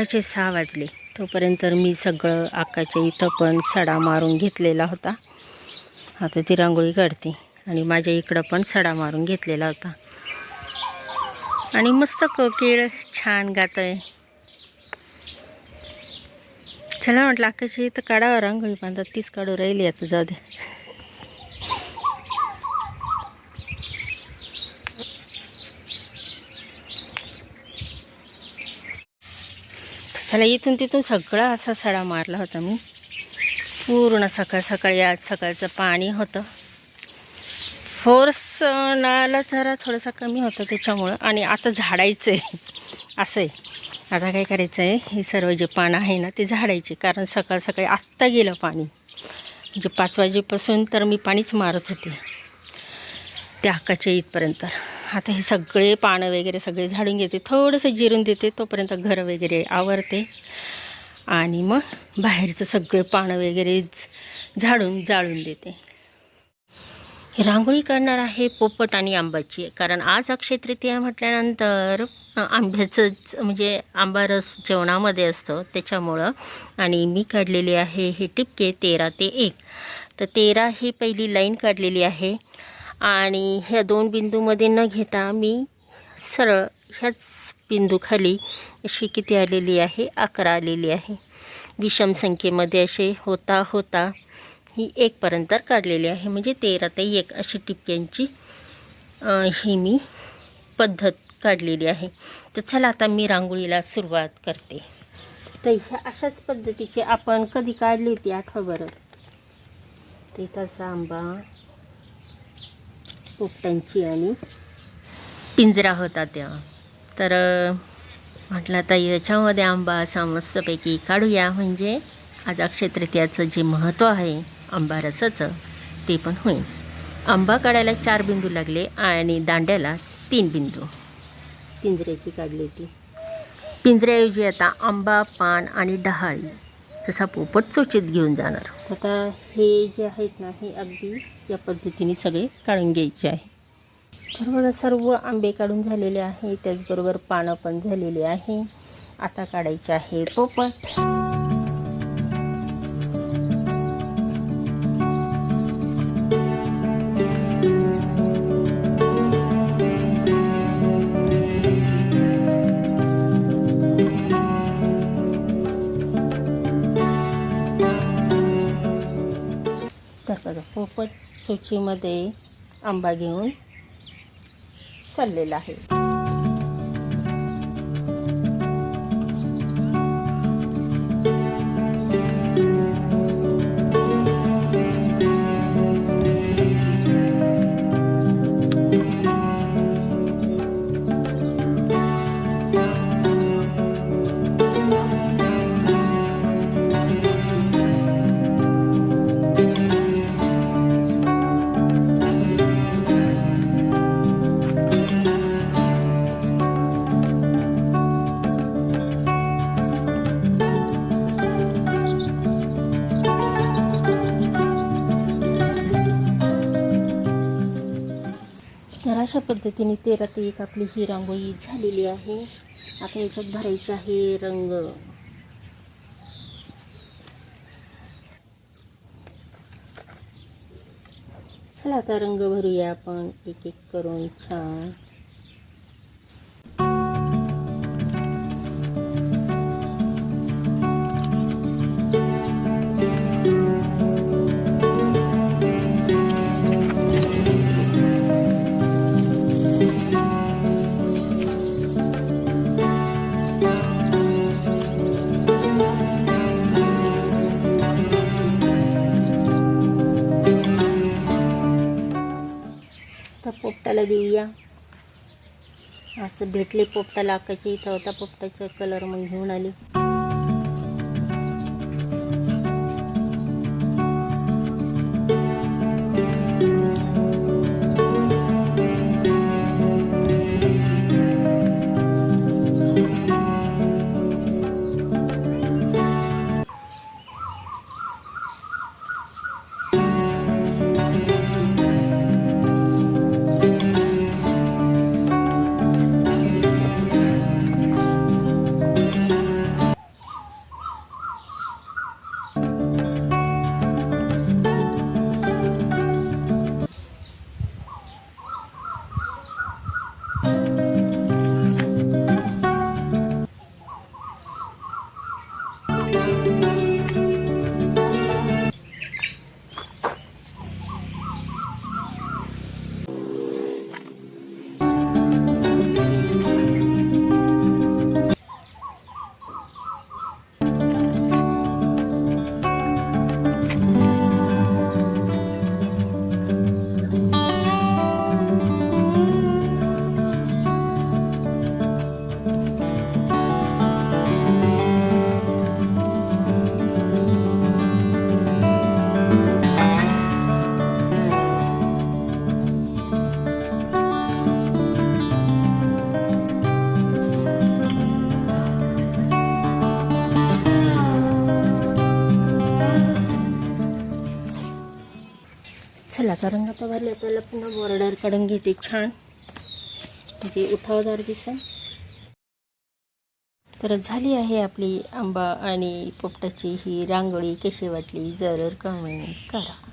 सकाळचे सहा वाजले. तोपर्यंत मी सगळं आकाच्या इथं पण सडा मारून घेतलेला होता. आता ती रांगोळी काढते आणि माझ्या इकडं पण सडा मारून घेतलेला होता. आणि मस्त कोकिळ छान गात आहे चला म्हटलं आकाशी इथं काढावं रांगोळी बांधत तीच काढू राहिली आता जाऊ दे. चला इथून तिथून सगळा असा सडा मारला होता मी. पूर्ण सकाळ सकाळी आज सकाळचं पाणी होतं. फोर्स नळाला जरा थोडंसं कमी होतं त्याच्यामुळं. आणि आता झाडायचं आहे असं आहे आता काय करायचं आहे हे सर्व जे पानं आहे ना ते झाडायचे. कारण सकाळ सकाळी आत्ता गेलं पाणी. म्हणजे पाच वाजेपासून तर मी पाणीच मारत होते. त्या हक्काच्या इथपर्यंत आता हे सगळे पानं वगैरे सगळे झाडून घेते थोडंसं जिरून देते तोपर्यंत घर वगैरे आवरते. आणि मग बाहेरचं सगळे पानं वगैरे झाडून जाळून देते. रांगोळी करणार आहे पोपट आणि आंब्याची कारण आज अक्षय तृतीया म्हटल्यानंतर आंब्याचंच म्हणजे आंबा रस जेवणामध्ये असतं त्याच्यामुळं. आणि मी काढलेली आहे हे टिपके तेरा ते एक. तर तेरा ही पहिली लाईन काढलेली आहे. आणि ह्या दोन बिंदूमध्ये न घेता मी सरळ ह्याच बिंदूखाली अशी किती आलेली आहे? अकरा आलेली आहे. विषम संख्येमध्ये असे होता होता ही एकपर्यंत काढलेली आहे. म्हणजे तेरा ते एक अशी टिपक्यांची ही मी पद्धत काढलेली आहे. तर चला आता मी रांगोळीला सुरुवात करते. तर ह्या अशाच पद्धतीची आपण कधी काढली होती आठवा बरं? ते तसा आंबा पोपटांची आणि पिंजरा होता तेव्हा तर म्हटलं आता याच्यामध्ये आंबा असा मस्तपैकी काढूया. म्हणजे आज अक्षय तृतीयाचं जे महत्त्व आहे आंबा रसाचं ते पण होईल. आंबा काढायला चार बिंदू लागले आणि दांड्याला तीन बिंदू. पिंजऱ्याची काढली होती. पिंजऱ्याऐवजी आता आंबा पान आणि डहाळी. जसा पोपट चोचीत घेऊन जाणार. आता हे जे आहेत ना हे अगदी या पद्धतीने सगळे काढून घ्यायचे आहे. तर बघा सर्व आंबे काढून झालेले आहे त्याचबरोबर पानं पण झालेली आहे. आता काढायचे आहे पोपट. पोपट सूचीमध्ये आंबा घेऊन चाललेला आहे. अशा पद्धतीने तेरा ते एक आपली ही रांगोळी झालेली आहे. आता याच्यात भरायचे आहे रंग. चला आता रंग भरूया आपण. एक एक करून छान. पोपटाला देऊया. असं भेटले पोपटाला आकाच्या इथं होता पोपटाचा कलर मग घेऊन आली. आता रंग तर भरले त्याला पुन्हा बॉर्डर काढून घेते. छान. म्हणजे उठावदार दिसेल. तर झाली आहे आपली आंबा आणि पोपटाची ही रांगोळी. कशी वाटली? जरूर कमेंट करा.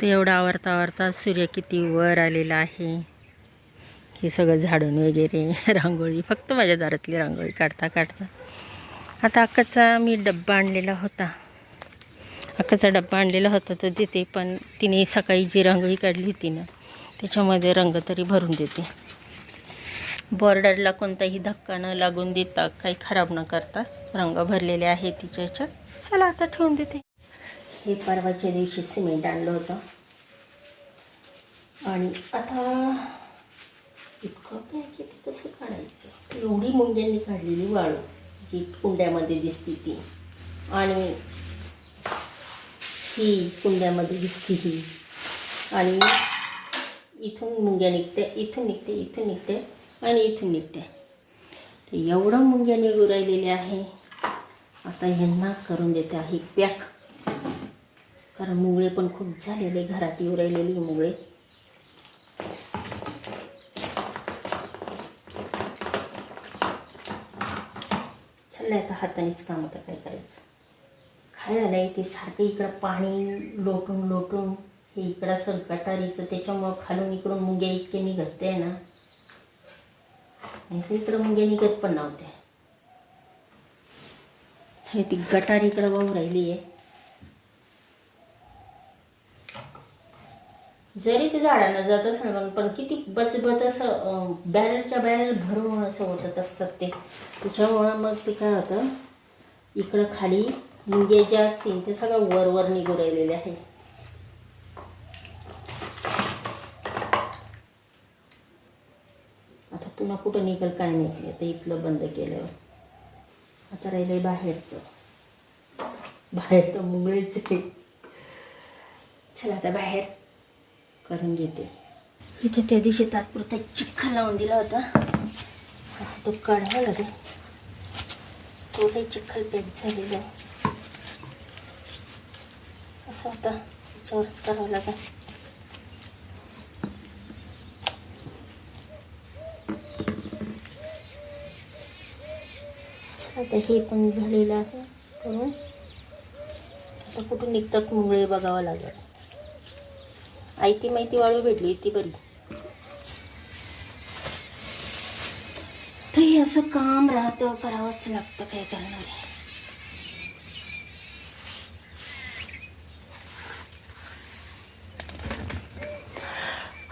फक्त एवढा आवरता आवरता सूर्य किती वर आलेला आहे. हे सगळं झाडून वगैरे रांगोळी फक्त माझ्या दारातली रांगोळी काढता काढता. आता अक्काचा मी डब्बा आणलेला होता. अक्काचा डब्बा आणलेला होता तर देते पण तिने सकाळी जी रांगोळी काढली होती ना त्याच्यामध्ये रंग तरी भरून देते. बॉर्डरला कोणताही धक्का न लागून देता काही खराब न करता रंग भरलेले आहे तिच्या ह्याच्यात. चला आता ठेवून देते. हे परवाच्या दिवशी सिमेंट आणलं होतं. आणि आता इतकं पॅकेट कसं काढायचं? एवढी मुंग्यांनी काढलेली वाळू जी कुंड्यामध्ये दिसती ती. आणि ही कुंड्यामध्ये दिसती ही. आणि इथून मुंग्या निघते इथून निघते इथून निघते आणि इथून निघते. एवढं मुंग्या निघू राहिलेले आहे. आता यांना करून देते आहे पॅक. कारण मुगळे पण खूप झालेले घरात येऊ राहिलेली मुगळे. चाललंय आता हातानेच काम होतं काय करायचं. काय आहे ते सारखं इकडं पाणी लोटून लोटून हे इकडं असं गटारीचं त्याच्यामुळं खालून इकडून मुंग्या इतके निघत आहे ना. नाही तर इकडं मुंग्या निघत पण नव्हत्या. ती गटार इकडं वाहू राहिली आहे. जरी ते झाडांना जात असणार पण पण किती बचबच असं बॅरलच्या बॅरल भरून असं होतत असतात ते. त्याच्यामुळं मग ते काय होतं इकडं खाली मुंग्या ज्या असतील ते सगळं वरवर निघू राहिलेले आहे. आता पुन्हा कुठं निघल काय माहिती आता इथलं बंद केल्यावर. आता राहिलंय बाहेरचं. बाहेर तर मुंगळीच आहे. चला आता बाहेर. करून घेते. इथे त्या दिवशी तात्पुरता चिखल लावून दिला होता. आता तो काढावा लागेल. तोही चिखल पेट झालेला आहे. असं आता त्याच्यावरच करावं लागेल. आता हे पण झालेलं आहे. करून आता कुठून निघतात मुंगळे बघावं लागेल. आयती माहिती वाळू भेटली ती बरी. तर हे असं काम राहतं करावंच लागतं काय करणार आहे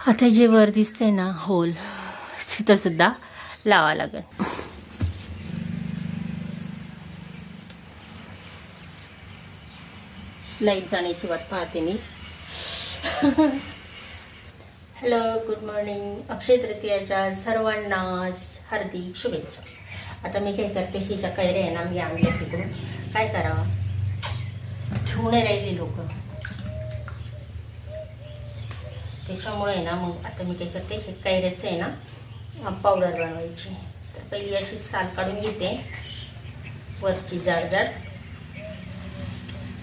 आता जे वर दिसते ना होल तिथं सुद्धा लावा लागेल. लाइट जाण्याची वाट पाहते मी. हॅलो गुड मॉर्निंग अक्षय तृतीयाच्या सर्वांना हार्दिक शुभेच्छा. आता मी काय करते ही ज्या कैऱ्या आहे ना मी आणल्या तिकडून. काय करावं ठेवून राहिली लोक. त्याच्यामुळे ना मग आता मी काय करते हे कैऱ्याचं आहे ना पावडर बनवायची. तर पहिली अशी साल काढून घेते. वरची जाड जाड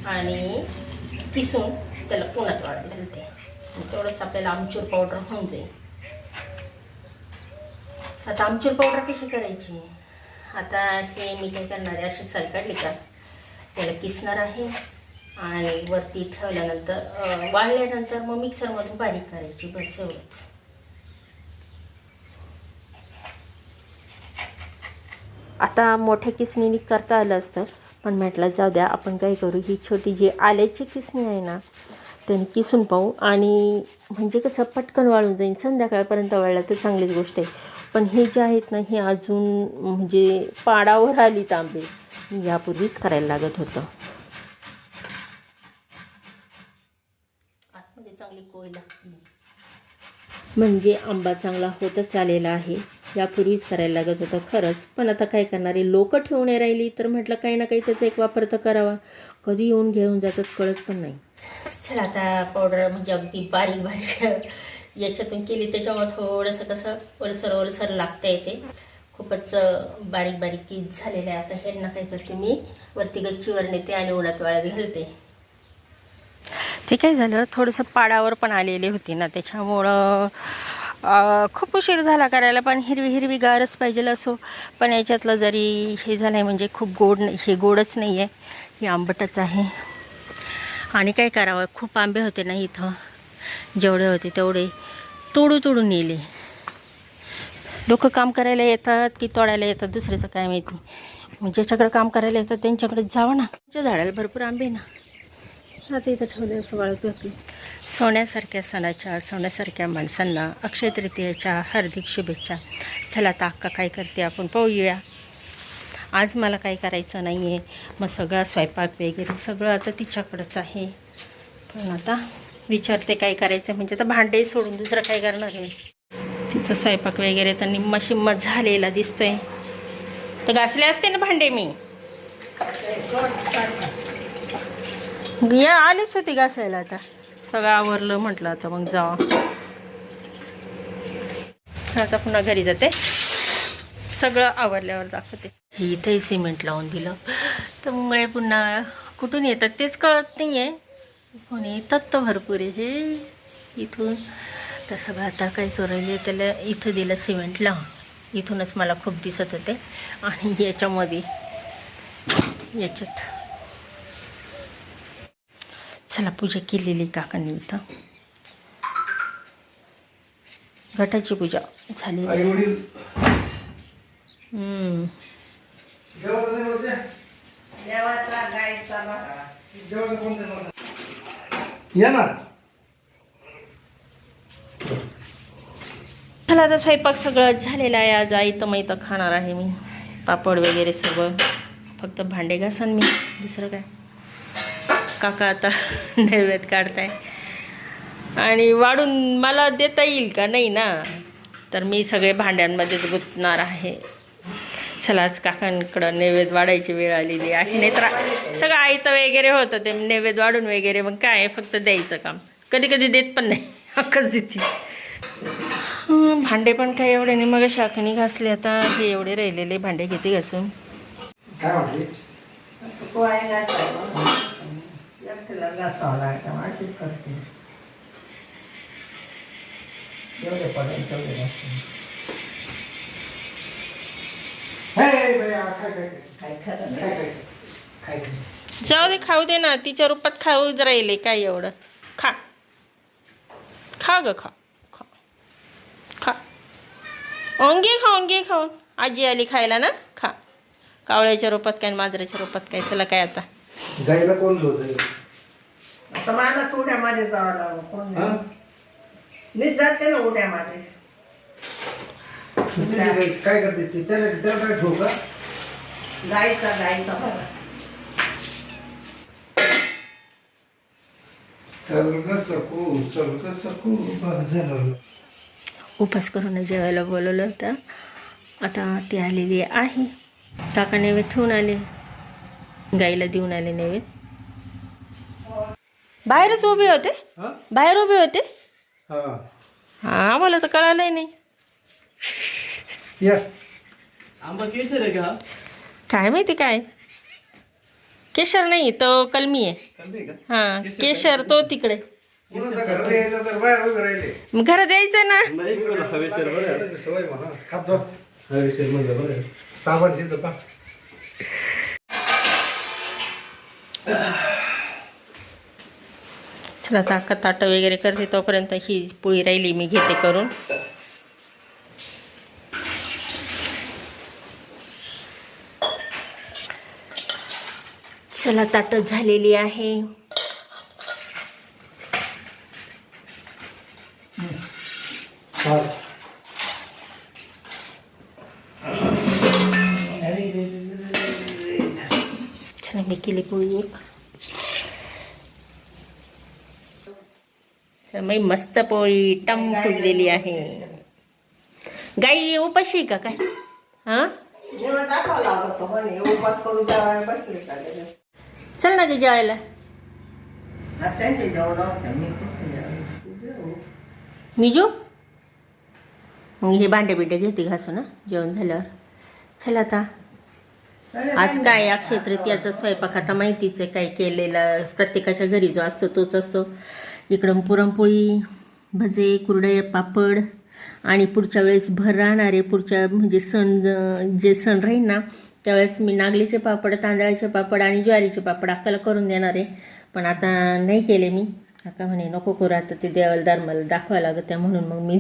आणि किसून. त्याला पुण्यात वाढ घालते. तेवढंच आपल्याला आमचूर पावडर होऊन जाईल. आता आमचूर पावडर कशी करायची? आता हे मी काय करणार आहे अशी साल काढली का? त्याला किसणार आहे. आणि वरती ठेवल्यानंतर वाळल्यानंतर मग मिक्सरमधून बारीक करायची बस एवढंच. आता मोठ्या किसणीने करता आलं असतं पण म्हटलं जाऊ द्या आपण काय करू? ही छोटी जी आल्याची किसणी आहे ना त्याने किसून पाहू. आणि म्हणजे कसं पटकन वाळून जाईल संध्याकाळपर्यंत वाळलं तर चांगलीच गोष्ट आहे. पण हे जे आहेत ना हे अजून म्हणजे पाडावर आली तांबे. यापूर्वीच करायला लागत होतं. आतमध्ये चांगली कोय लागते म्हणजे आंबा चांगला होतच आलेला आहे. यापूर्वीच करायला लागत होतं खरंच. पण आता काय करणारे? लोक ठेवून राहिली तर म्हटलं काही ना काही त्याचा एक वापर तर करावा. कधी येऊन घेऊन जातात कळत पण नाही. चला आता पावडर म्हणजे अगदी बारीक बारीक याच्यातून केली त्याच्यामुळे थोडंसं कसं ओलसर ओलसर लागतं येते खूपच बारीक बारीक कीज झालेलं आहे. आता ह्यांना काय करते मी वरती गच्चीवर नेते आणि उन्हात वाळत घालते. ते काय झालं थोडंसं पाडावर पण आलेली होती ना त्याच्यामुळं खूप उशीर झाला करायला पण हिरवी हिरवी गारच पाहिजे असो. पण याच्यातलं जरी हे झालं आहे म्हणजे खूप गोड नाही हे गोडच नाही आहे हे आंबटच आहे. आणि काय करावं? खूप आंबे होते ना इथं. जेवढे होते तेवढे तोडू तोडून नेले. लोक काम करायला येतात की तोडायला येतात दुसऱ्याचं काय माहिती. ज्याच्याकडे काम करायला येतात त्यांच्याकडे जावं ना. त्यांच्या झाडाला भरपूर आंबे ना. आता इथं ठेवले असं वाळत होती. सोन्यासारख्या सणाच्या सोन्यासारख्या माणसांना अक्षय तृतीयेच्या हार्दिक शुभेच्छा. चला आता अक्का काय करते आपण पाहूया. आज मला काही करायचं नाही आहे मग सगळा स्वयंपाक वगैरे सगळं आता तिच्याकडंच आहे. पण आता विचारते काय करायचं म्हणजे आता भांडे सोडून दुसरं काय करणार आहे? तिचं स्वयंपाक वगैरे तर निम्मा शिम्मा झालेला दिसतोय. तर घासले असते ना भांडे मी? या आलीच होती घासायला आता. सगळं आवरलं म्हटलं आता मग जावा. आता पुन्हा घरी जाते. सगळं आवरल्यावर दाखवते. हे इथंही सिमेंट लावून दिलं. त्यामुळे पुन्हा कुठून येतात तेच कळत नाही आहे पण येतात तर भरपूर आहे. हे इथून तर सगळं आता काय करायला त्याला इथं दिलं सिमेंट लावून. इथूनच मला खूप दिसत होते. आणि याच्यामध्ये याच्यात. चला पूजा केलेली काकांनी इथं. घटाची पूजा झाली आई वडील हम्म. जेवायचं नाही होते देवाचा गायचा बघा जेवायचं कोणते मला या ना चला आता स्वयंपाक सगळं झालेला आहे आज. आई तर इथं खाणार आहे मी. पापड वगैरे सगळं. फक्त भांडे घासन मी. दुसरं काय? काका आता नैवेद्य काढताय. आणि वाढून मला देता येईल का? नाही ना. तर मी सगळे भांड्यांमध्येच गुंतणार आहे. चला आज काकांकडं नैवेद्य वाढायची वेळ आलेली आहे. नाही तर सगळं आयतं वगैरे होतं ते नैवेद्य वाढून वगैरे. मग काय आहे, फक्त द्यायचं काम. कधी कधी देत पण नाही. हक्कच देते. भांडे पण काय एवढे नाही. मग शाखणी घासले आता. हे एवढे राहिलेले. भांडे घेते घासून. काय काय काय काय खरं काय नाही. काय काय काय जाऊ दे खाऊ दे ना. तिच्या रूपात खाऊच राहिले काय एवढं. खा. खा ग खा. खा. खा. ओंगे खा ओंगे खाऊन आजी आली खायला ना? खा. कावळ्याच्या रूपात काय आणि मांजराच्या रूपात काय? त्याला काय आता? गाईला कोण होत आता मला उड्यामध्ये जावं लागलं कोण हा? नाही. मीच जाते ना उड्यामध्ये काय करते ते? त्याला त्याला काय ठेवू का गायचा गायचा बघा. चल ग सकू चल ग सकू. बरं झालं. उपास करून जेवायला बोलवलं होतं. आता ती आलेली आहे. काका नैवेद्य ठेवून आले. गाईला देऊन आले नैवेद्य. बाहेरच उभे होते? हा? बाहेर उभे होते? हा. हा आम्हाला तर कळालंय नाही. या. आंबा केशर आहे का? काय माहिती काय? केशर नाही तो कलमी आहे. का? हा केशर तो तिकडे. कोणाच्या घराला यायचं तर बाहेर उभे राहिले. मग घरात यायचं ना. नाही इकडं हवेशीर बरं आहे. सवय म्हणा. खातो हवेशीर म्हणलं बरं आहे. साबण तिथं का चला आता अक्का ताटं वगैरे करते तोपर्यंत ही पोळी राहिली मी घेते करून. चला ताटत झालेली आहे. हा मी केली पोळी एक. मी मस्त पोळी टम फुगलेली आहे. गाई उपाशी आहे का काय? हा? चल ना की जेवायला. मी जेव. मी जो हे भांडे बिंडे घेते घासू ना जेवण झाल्यावर. चला आता. आज काय अक्षय तृतीयाचा स्वयंपाक? आता माहितीच आहे काय केलेला. प्रत्येकाच्या घरी जो असतो तोच असतो. इकडं पुरणपोळी भजे कुरडे पापड. आणि पुढच्या वेळेस भर राहणारे पुढच्या म्हणजे सण ज- सण राहील ना त्यावेळेस मी नागलीचे पापड तांदळाचे पापड आणि ज्वारीचे पापड अक्काला करून देणार आहे. पण आता नाही केले मी. अक्का म्हणे नको करू आता ते देवालदार मला दाखवायला लागत आहे म्हणून मग मी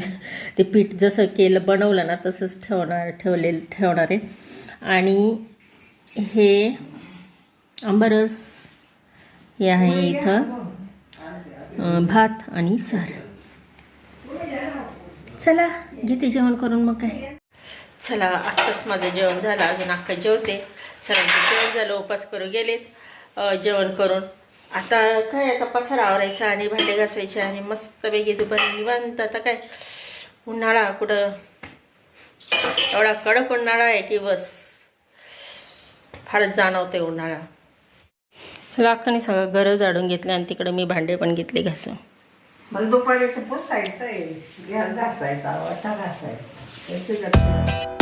ते पीठ जसं केलं बनवलं ना तसंच ठेवणार ठेवले ठेवणार आहे. आणि हे आंबरस हे आहे इथं अं, भात आणि सार. चला घेते जेवण करून मग काय. चला आत्ताच माझं जेवण झालं अजून अख्खा जेवते. सरांचं जेवण झालं उपास करू गेलेत जेवण करून. आता काय आता पसारा आवरायचा आणि भांडे घासायचे आणि मस्त बेगी दुपारी निवांत. आता काय उन्हाळा कुठं? एवढा कडक उन्हाळा आहे की बस. फारच जाणवते उन्हाळा. लाखाने सगळं घरं जाडून घेतले आणि तिकडे मी भांडे पण घेतले घासून. मग दुपारी तर सायचं आहे गॅस घासायचा वाटा घासायचा.